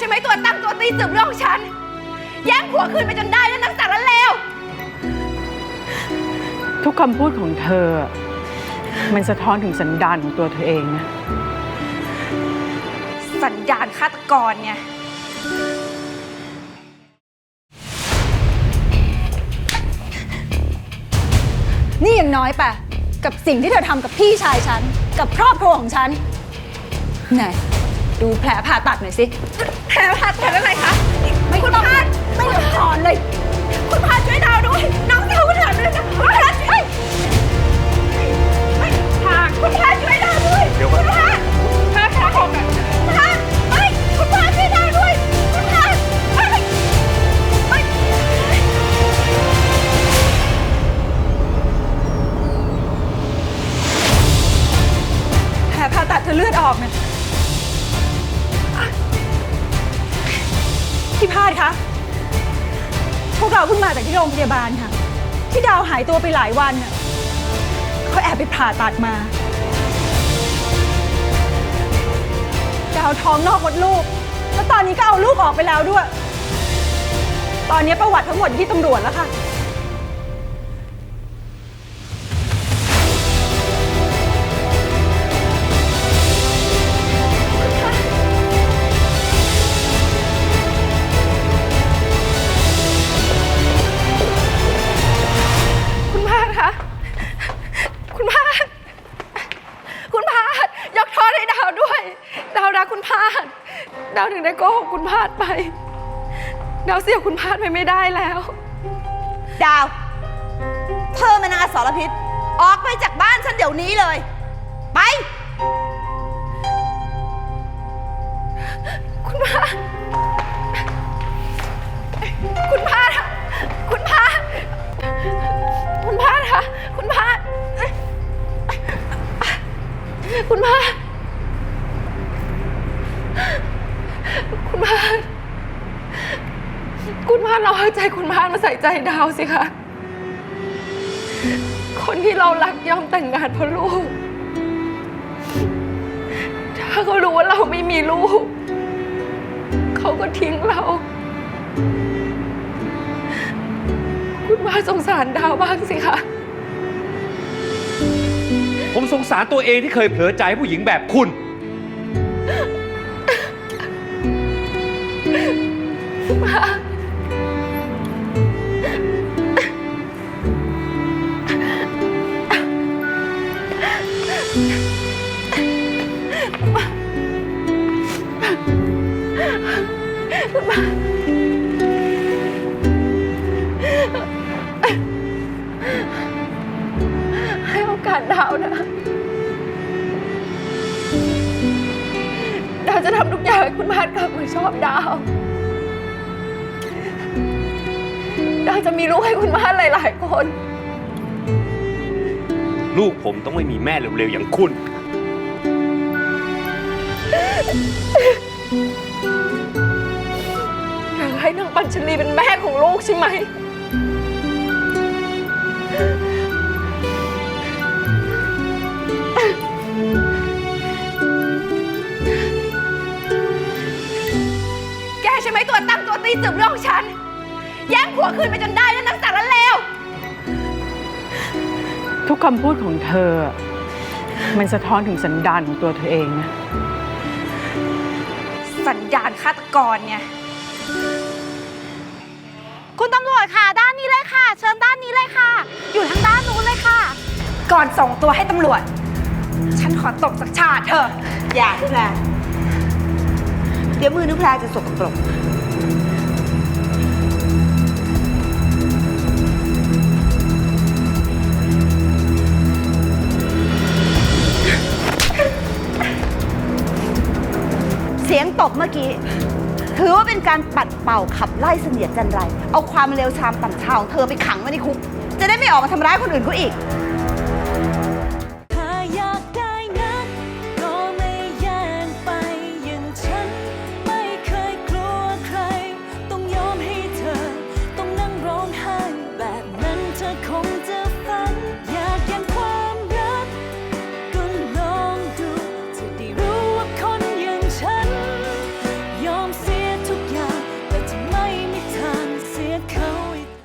ใช่ไหมตัวตั้งตัวตีสืบเรื่องของฉัน แย่งผัวคืนไปจนได้แล้วนักสารเลวทุกคำพูดของเธอ มันสะท้อนถึงสันดานของตัวเธอเองนะ สัญญาณฆาตกรไงนี่ยังน้อยไปกับสิ่งที่เธอทำกับพี่ชายฉัน กับครอบครัวของฉันไหน ดูแผลผ่าตัดหน่อยสิ แผลผ่าตัดอะไรคะ ไม่คุณพาดไม่ต้องถอนเลย คุณพาช่วยดาวด้วย น้องสาวคุณถามด้วยนะคุณพาช่วยไม่พาคุณพาช่วยดาวด้วยเดี๋ยวก่อน คุณพาพาขาของอะคุณพาไม่คุณพาช่วยดาวด้วย คุณพาไม่ไม่แผลผ่าตัดเธอเลือดออกเนี่ย พี่พาดคะ พวกเราเพิ่งมาจากที่โรงพยาบาลค่ะ ที่ดาวหายตัวไปหลายวันน่ะเขาแอบไปผ่าตัดมา ดาวท้องนอกมดลูก แล้วตอนนี้ก็เอาลูกออกไปแล้วด้วย ตอนนี้ประวัติทั้งหมดอยู่ที่ตำรวจแล้วค่ะ ถึงได้โกหกคุณพาดไป ดาวเสียคุณพาดไปไม่ได้แล้ว ดาว เธอมันอาสารพิษ ออกไปจากบ้านฉันเดี๋ยวนี้เลย ไป คุณพาคุณพาคุณพาคุณพาคะคุณพาคุณพาคุ คุณพาเราเอาใจคุณพามาใส่ใจดาวสิคะ คนที่เรารักยอมแต่งงานเพราะลูก ถ้าเขารู้ว่าเราไม่มีลูก เขาก็ทิ้งเรา คุณว่าสงสารดาวบ้างสิคะผมสงสารตัวเองที่เคยเผลอใจผู้หญิงแบบคุณ ให้โอกาสดาวนะ ดาวจะทำทุกอย่างให้คุณพาดกลับมาชอบดาว ดาวจะมีลูกให้คุณพาดหลาย ๆ คน ลูกผมต้องไม่มีแม่เร็วๆอย่างคุณอยากให้นางปัญชลีเป็นแม่ของลูกใช่ไหม แกใช่ไหมตัวตั้งตัวตีสืบเรื่องของฉัน แย่งผัวคืนไปจนได้แล้วนักสารเลว ทุกคำพูดของเธอ มันสะท้อนถึงสันดานของตัวเธอเองนะ สัญญาณฆาตกรไง คุณตำรวจค่ะ ด้านนี้เลยค่ะ เชิญด้านนี้เลยค่ะ อยู่ทางด้านนู้นเลยค่ะ ก่อนส่งตัวให้ตำรวจ ฉันขอตบสักชาติเถอะอย่านุแพรเดี๋ยวมือนุแพรจะสกปรกเสียงตบเมื่อกี้ ถือว่าเป็นการปัดเป่าขับไล่เสนียดจันไร เอาความเลวชามต่ำชาของเธอไปขังไว้ในคุก จะได้ไม่ออกมาทำร้ายคนอื่นเขาอีก